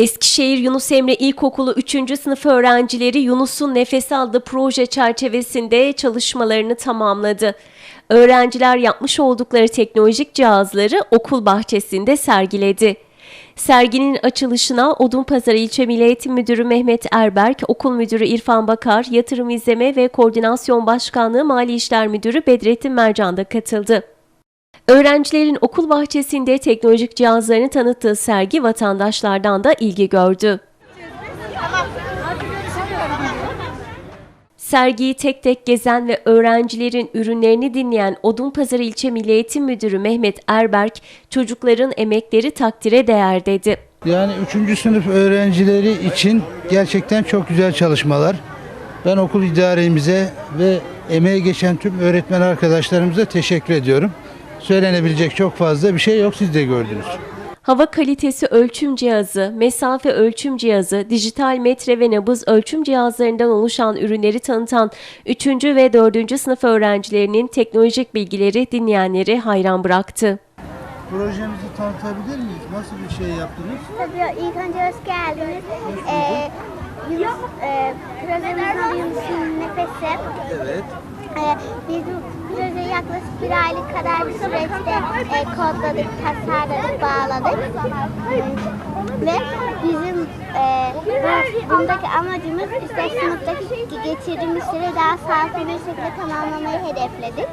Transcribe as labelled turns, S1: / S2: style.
S1: Eskişehir Yunus Emre İlkokulu 3. sınıf öğrencileri Yunus'un Nefes aldığı proje çerçevesinde çalışmalarını tamamladı. Öğrenciler yapmış oldukları teknolojik cihazları okul bahçesinde sergiledi. Serginin açılışına Odunpazarı İlçe Milli Eğitim Müdürü Mehmet Erberk, Okul Müdürü İrfan Bakar, Yatırım İzleme ve Koordinasyon Başkanlığı Mali İşler Müdürü Bedrettin Mercan da katıldı. Öğrencilerin okul bahçesinde teknolojik cihazlarını tanıttığı sergi vatandaşlardan da ilgi gördü. Sergiyi tek tek gezen ve öğrencilerin ürünlerini dinleyen Odunpazarı İlçe Milli Eğitim Müdürü Mehmet Erberk, çocukların emekleri takdire değer dedi.
S2: Yani 3. sınıf öğrencileri için gerçekten çok güzel çalışmalar. Ben okul idaremize ve emeğe geçen tüm öğretmen arkadaşlarımıza teşekkür ediyorum. Söylenebilecek çok fazla bir şey yok siz de gördünüz.
S1: Hava kalitesi ölçüm cihazı, mesafe ölçüm cihazı, dijital metre ve nabız ölçüm cihazlarından oluşan ürünleri tanıtan 3. ve 4. sınıf öğrencilerinin teknolojik bilgileri dinleyenleri hayran bıraktı.
S2: Projemizi tanıtabilir miyiz? Nasıl bir şey yaptınız?
S3: Tabii ilk önce hoş geldiniz. Ee, Yunus, e, projemizin Yunus'un Nefesi.
S2: Evet.
S3: Ee, biz bu projeyi yaklaşık bir aylık kadar bir süreçte e, kodladık, tasarladık, bağladık. Ve bizim e, bu- bundaki amacımız işte sınıftaki geçirdiğimiz süreyi daha sağlıklı bir şekilde tamamlamayı hedefledik.